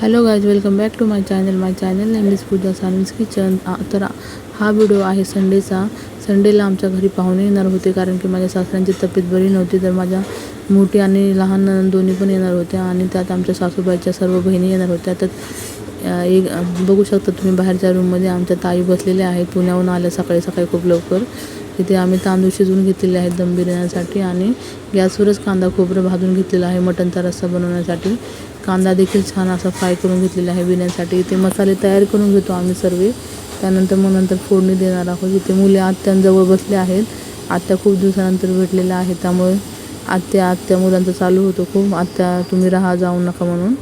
Hello guys welcome back to my channel my channel name is Pooja Sanvi's kitchen तर हा video आहे संडेचा संडेला आमच्या घरी पाहुणे येणार होते कारण की माझ्या सासऱ्यांची तब्येत बरी नव्हती तर माझ्या मोठी आणि लहान दोन्ही पण येणार होत्या आणि त्यात आमच्या सासूबाईच्या सर्व बहिणी येणार होत्या. तर एक बघू शकता तुम्ही बाहेरच्या रूममध्ये आमच्या ताई बसलेल्या आहेत. पुण्याहून आल्या सकाळी सकाळी खूप लवकर. इथे आम्ही तांदूळ शिजवून घेतलेले आहेत दम बिर्याणीसाठी आणि गॅसवरच कांदा खोबरं भाजून घेतलेला आहे मटणचा रस्सा बनवण्यासाठी. कांदा देखील छान असा फ्राय करून घेतलेला आहे बिर्याणीसाठी इथे मसाले तयार करून घेतो आम्ही सर्व. त्यानंतर मग नंतर फोडणी देणार आहोत. इथे मुले आत्यांजवळ बसले आहेत. आत्या खूप दिवसानंतर भेटलेल्या आहेत. त्यामुळे आत्या आत्या मुलांचं चालू होतं खूप. आत्या तुम्ही राहा जाऊ नका म्हणून.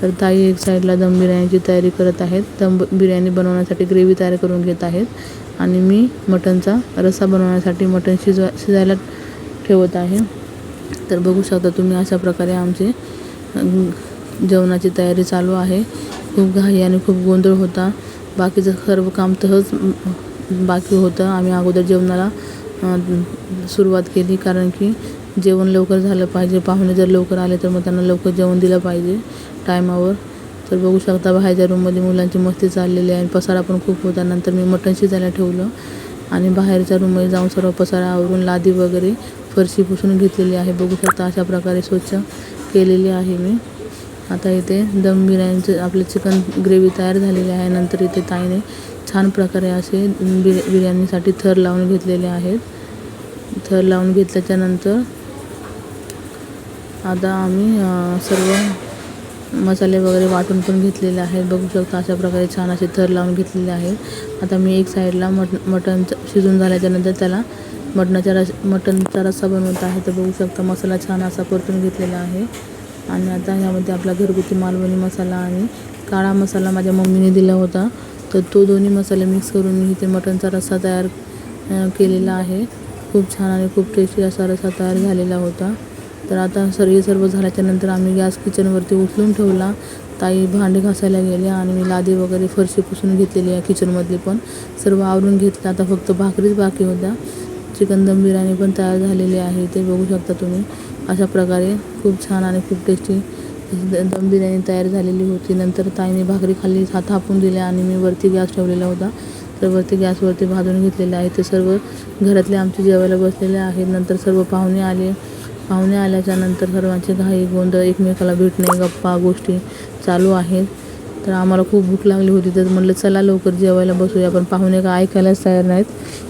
तर ताई एक साईडला दम बिर्याणीची तयारी करत आहेत. दम बिर्याणी बनवण्यासाठी ग्रेव्ही तयार करून घेत आहेत. आणि मी मटणचा रस्सा बनवण्यासाठी मटण शिजवा शिजायला ठेवत आहे. तर बघू शकता तुम्ही अशा प्रकारे आमचे जेवणाची तयारी चालू आहे. खूप घाई आणि खूप गोंधळ होता. बाकीचं सर्व काम तहच बाकी होतं. आम्ही अगोदर जेवणाला सुरुवात केली. कारण की जेवण लवकर झालं पाहिजे. पाहुणे जर लवकर आले तर मग त्यांना लवकर जेवण दिलं पाहिजे टायमावर तर बघू शकता बाहेरच्या रूममध्ये मुलांची मस्ती चाललेली आहे पसारा पण खूप होता. नंतर मी मटण शिजायला ठेवलं आणि बाहेरच्या रूममध्ये जाऊन सर्व पसारा आवरून लादी वगैरे फरशी पुसून घेतलेली आहे. बघू शकता अशा प्रकारे स्वच्छ केलेली आहे मी. आता इथे दम बिर्याणीचं आपलं चिकन ग्रेव्ही तयार झालेली आहे. नंतर इथे ताईने छान प्रकारे असे बिर बिर्याणीसाठी थर लावून घेतलेले आहेत. थर लावून घेतल्याच्यानंतर आता आम्ही सर्व मसाले वगैरे वाटून पण घेतलेले आहेत. बघू शकता अशा प्रकारे छान असे थर लावून घेतलेले आहेत. आता मी एक साईडला मट मटण शिजून झाल्याच्यानंतर त्याला मटणाचा रस मटणचा रस्सा बनवत आहे. तर बघू शकता मसाला छान असा परतून घेतलेला आहे. आणि आता ह्यामध्ये आपला घरगुती मालवणी मसाला आणि काळा मसाला माझ्या मम्मीने दिला होता. तर तो दोन्ही मसाले मिक्स करून मी इथे मटणचा रस्सा तयार केलेला आहे. खूप छान आणि खूप टेस्टी असा रस्सा तयार झालेला होता. तर आता सर हे सर्व झाल्याच्यानंतर आम्ही गॅस किचनवरती उचलून ठेवला. ताई भांडी घासायला गेल्या आणि मी लादी वगैरे फरशी पुसून घेतलेली आहे किचनमधली पण. सर्व आवरून घेतलं आता फक्त भाकरीच बाकी होत्या. चिकन दम बिर्याणी पण तयार झालेली आहे. ते बघू शकता तुम्ही. अशा प्रकारे खूप छान आणि खूप टेस्टी दम बिर्याणी तयार झालेली होती. नंतर ताईने भाकरी खाली हात हापून दिल्या आणि मी वरती गॅस ठेवलेला होता. तर वरती गॅसवरती भाजून घेतलेलं आहे. ते सर्व घरातले आमचे जेवायला बसलेले आहेत. नंतर सर्व पाहुणे आले. पाहुणे आल्याच्यानंतर सर्वांचे घाई गोंधळ एकमेकाला भेटणे गप्पा गोष्टी चालू आहेत. तर आम्हाला खूप भूक लागली होती तर म्हणलं चला लवकर जेवायला बसूया. पण पाहुणे का ऐकायलाच तयार नाहीत.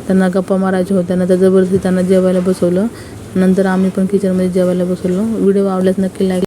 त्यांना गप्पा मारायच्या होत्या तर जबरदस्ती त्यांना जेवायला बसवलं. नंतर आम्ही पण किचनमध्ये जेवायला बसवलो. व्हिडिओ आवडल्यास नक्की लाईक